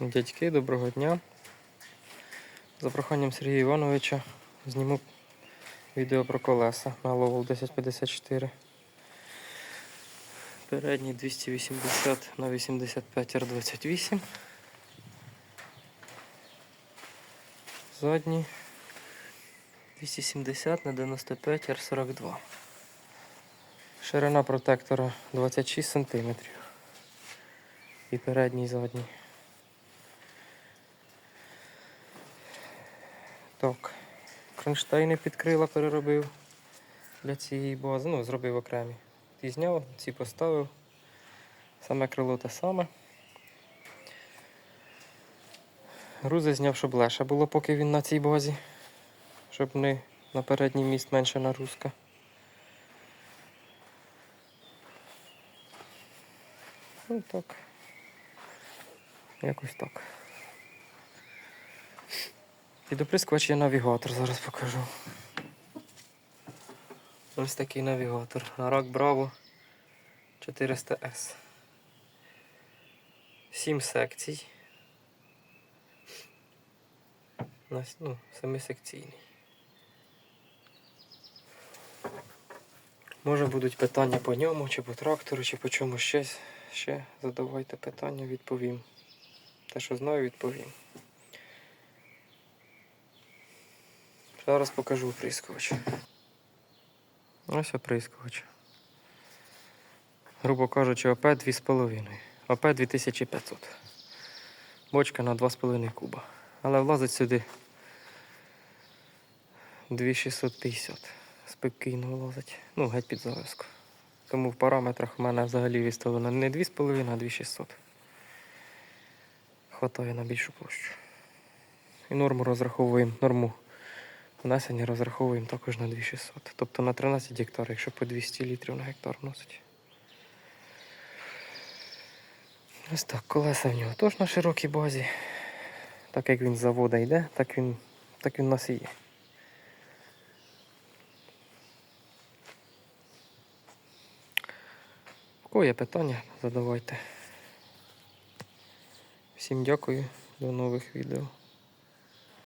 Дядьки, доброго дня. За проханням Сергія Івановича зніму відео про колеса на Lowell 1054. Передній 280 на 85 R28. Задній 270 на 95 R42. Ширина протектора 26 см. І передній, і задній. Так. Кронштейни під крила переробив для цієї бази. Ну, зробив окремі. Ті зняв, ці поставив. Саме крило те саме. Грузи зняв, щоб легше було, поки він на цій базі. Щоб не на передній міст менша нагрузка. Ну так. Якось так. Під оприскувач є навігатор, зараз покажу. Ось такий навігатор. Рак Браво 400S. Сім секцій. Ну, семисекційний. Може будуть питання по ньому, чи по трактору, чи по чому ще. Ще задавайте питання, відповім. Те, що знаю, відповім. Зараз покажу оприскувач. Ось оприскувач. Грубо кажучи, ОП 2,5. ОП 2500. Бочка на 2,5 куба. Але влазить сюди 2650. Спокійно влазить. Ну, геть під завязку. Тому в параметрах у мене взагалі виставлено не 2,5, а 2600. Хватає на більшу площу. І норму розраховуємо, норму внесення розраховуємо також на 2600. Тобто на 13 гектар, якщо по 200 літрів на гектар вносить. Ось так, колеса в нього теж на широкій базі. Так як він з завода йде, так він, так він у нас і є. У кого є питання, задавайте. Всім дякую, до нових відео.